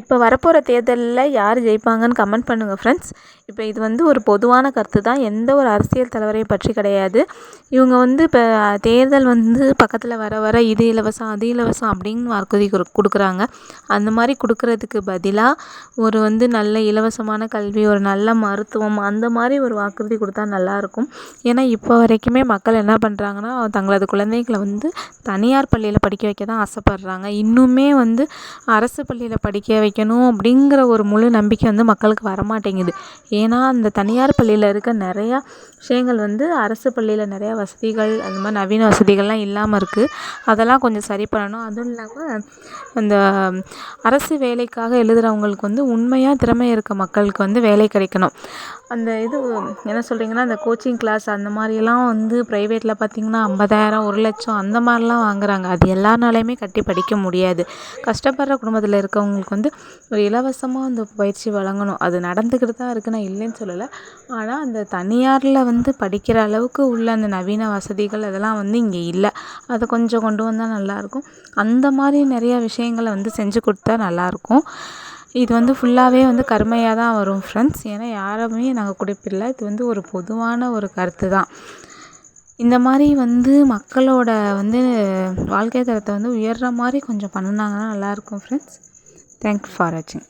இப்போ வரப்போகிற தேர்தலில் யார் ஜெயிப்பாங்கன்னு கமெண்ட் பண்ணுங்கள் ஃப்ரெண்ட்ஸ் இப்போ இது வந்து ஒரு பொதுவான கருத்து தான். எந்த ஒரு அரசியல் தலைவரையும் பற்றி கிடையாது. இவங்க வந்து இப்போ தேர்தல் வந்து பக்கத்தில் வர வர இது இலவசம் அது இலவசம் அப்படின்னு வாக்குறுதி கொடுக்குறாங்க. அந்த மாதிரி கொடுக்குறதுக்கு பதிலாக ஒரு வந்து நல்ல இலவசமான கல்வி ஒரு நல்ல மருத்துவம் அந்த மாதிரி ஒரு வாக்குறுதி கொடுத்தா நல்லாயிருக்கும் ஏன்னா இப்போ வரைக்குமே மக்கள் என்ன பண்ணுறாங்கன்னா தங்களது குழந்தைகளை வந்து தனியார் பள்ளியில் படிக்க வைக்க தான் ஆசைப்படுறாங்க. இன்னுமே வந்து அரசு பள்ளியில் படிக்க வைக்கணும் அப்படிங்கிற ஒரு முழு நம்பிக்கை வந்து மக்களுக்கு வரமாட்டேங்குது. ஏன்னா அந்த தனியார் பள்ளியில் இருக்க நிறையா விஷயங்கள் வந்து அரசு பள்ளியில் நிறையா வசதிகள் அந்த மாதிரி நவீன வசதிகள்லாம் இல்லாமல் இருக்குது அதெல்லாம் கொஞ்சம் சரி பண்ணணும். அதுவும் இல்லாமல் அந்த அரசு வேலைக்காக எழுதுகிறவங்களுக்கு வந்து உண்மையாக திறமை இருக்க மக்களுக்கு வந்து வேலை கிடைக்கணும். அந்த இது என்ன சொல்கிறீங்கன்னா அந்த கோச்சிங் கிளாஸ் அந்த மாதிரியெல்லாம் வந்து ப்ரைவேட்டில் பார்த்திங்கன்னா ஐம்பதாயிரம் ஒரு லட்சம் அந்த மாதிரிலாம் வாங்குறாங்க. அது எல்லார்னாலையுமே கட்டி படிக்க முடியாது. கஷ்டப்படுற குடும்பத்தில் இருக்கவங்களுக்கு வந்து ஒரு இலவசமாக அந்த பயிற்சி வழங்கணும். அது நடந்துக்கிட்டு தான் இருக்குது நான் இல்லைன்னு சொல்லலை. ஆனால் அந்த தனியாரில் வந்து படிக்கிற அளவுக்கு உள்ள அந்த நவீன வசதிகள் அதெல்லாம் வந்து இங்கே இல்லை. அதை கொஞ்சம் கொண்டு வந்தால் நல்லாயிருக்கும் அந்த மாதிரி நிறையா விஷயங்கள வந்து செஞ்சு கொடுத்தா நல்லாயிருக்கும் இது வந்து ஃபுல்லாகவே வந்து கருமையாக தான் வரும் ஃப்ரெண்ட்ஸ் ஏன்னா யாருமே நாங்கள் குறிப்பிடல இது வந்து ஒரு பொதுவான ஒரு கருத்து தான் இந்த மாதிரி வந்து மக்களோட வந்து வாழ்க்கை தரத்தை வந்து உயர்கிற மாதிரி கொஞ்சம் பண்ணுனாங்கன்னா நல்லாயிருக்கும் ஃப்ரெண்ட்ஸ் தேங்க்ஸ் ஃபார் வாட்சிங்